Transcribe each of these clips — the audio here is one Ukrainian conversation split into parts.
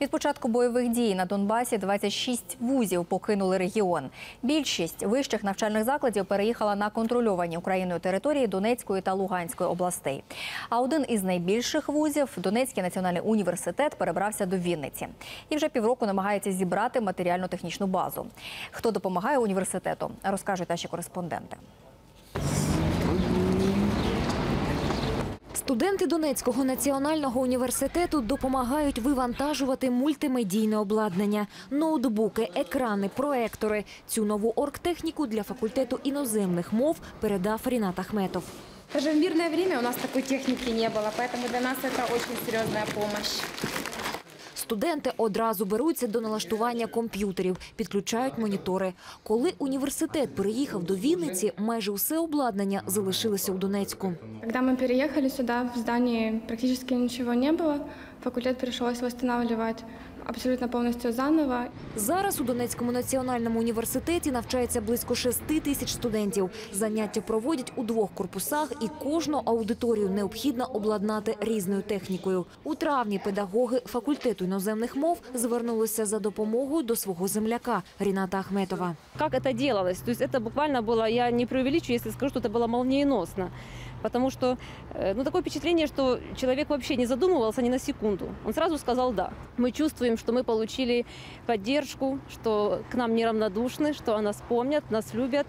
Від початку бойових дій на Донбасі 26 вузів покинули регіон. Більшість вищих навчальних закладів переїхала на контрольовані Україною території Донецької та Луганської областей. А один із найбільших вузів Донецький національний університет перебрався до Вінниці і вже півроку намагається зібрати матеріально-технічну базу. Хто допомагає університету, розкажуть наші кореспонденти. Студенти Донецького національного університету допомагають вивантажувати мультимедійне обладнання, ноутбуки, екрани, проектори. Цю нову оргтехніку для факультету іноземних мов передав Рінат Ахметов. Даже в мирное время у нас такой техники не было, поэтому для нас это очень серьезная помощь. Студенти одразу беруться до налаштування комп'ютерів, підключають монітори. Коли університет переїхав до Вінниці, майже усе обладнання залишилося у Донецьку. Коли ми переїхали сюди, в здані практически нічого не було. Факультет прийшлося восстанавливать абсолютно полностью заново. Зараз у Донецькому національному університеті навчається близько 6 тисяч студентів. Заняття проводять у двох корпусах, і кожну аудиторію необхідно обладнати різною технікою. У травні педагоги факультету іноземних мов звернулися за допомогою до свого земляка Ріната Ахметова. как это делалось. То есть это буквально было, я не преувеличу, если скажу, что это было молниеносно. Потому что э, ну, такое впечатление, что человек вообще не задумывался ни на секунду. Он сразу сказал «да». Мы чувствуем, что мы получили поддержку, что к нам неравнодушны, что о нас помнят, нас любят.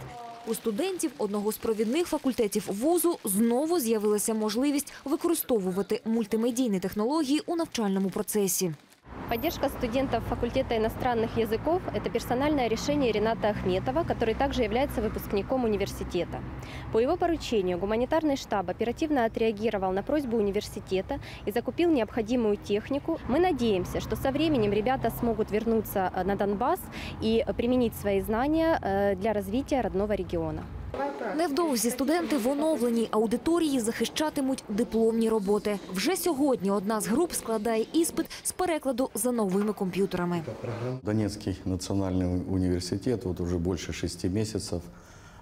У студентів одного з провідних факультетів вузу знову з'явилася можливість використовувати мультимедійні технології у навчальному процесі. Поддержка студентов факультета иностранных языков – это персональное решение Рената Ахметова, который также является выпускником университета. По его поручению гуманитарный штаб оперативно отреагировал на просьбу университета и закупил необходимую технику. Мы надеемся, что со временем ребята смогут вернуться э, на Донбасс и применить свои знания э, для развития родного региона. Невдовзі студенти в оновленій аудиторії захищатимуть дипломні роботи. Вже сьогодні одна з груп складає іспит з перекладу за новими комп'ютерами. Донецький національний університет вже уже больше шести місяців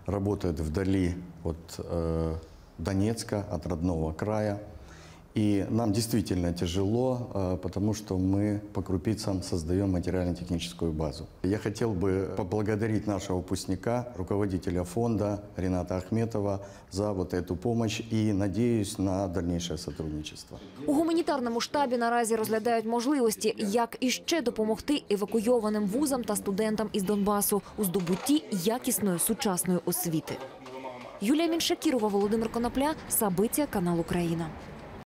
працює вдалі від Донецька від родного края. И нам действительно тяжело, э, потому что мы по крупицам создаем материально-техническую базу. Я хотел бы поблагодарить нашего выпускника, руководителя фонда Рената Ахметова за вот эту помощь и надеюсь на дальнейшее сотрудничество. У гуманітарному штабі наразі розглядають можливості, як іще допомогти евакуйованим вузам та студентам із Донбасу у здобутті якісної сучасної освіти. Юлія Міншакірова, Володимир Конопля, Сабиця, канал Україна.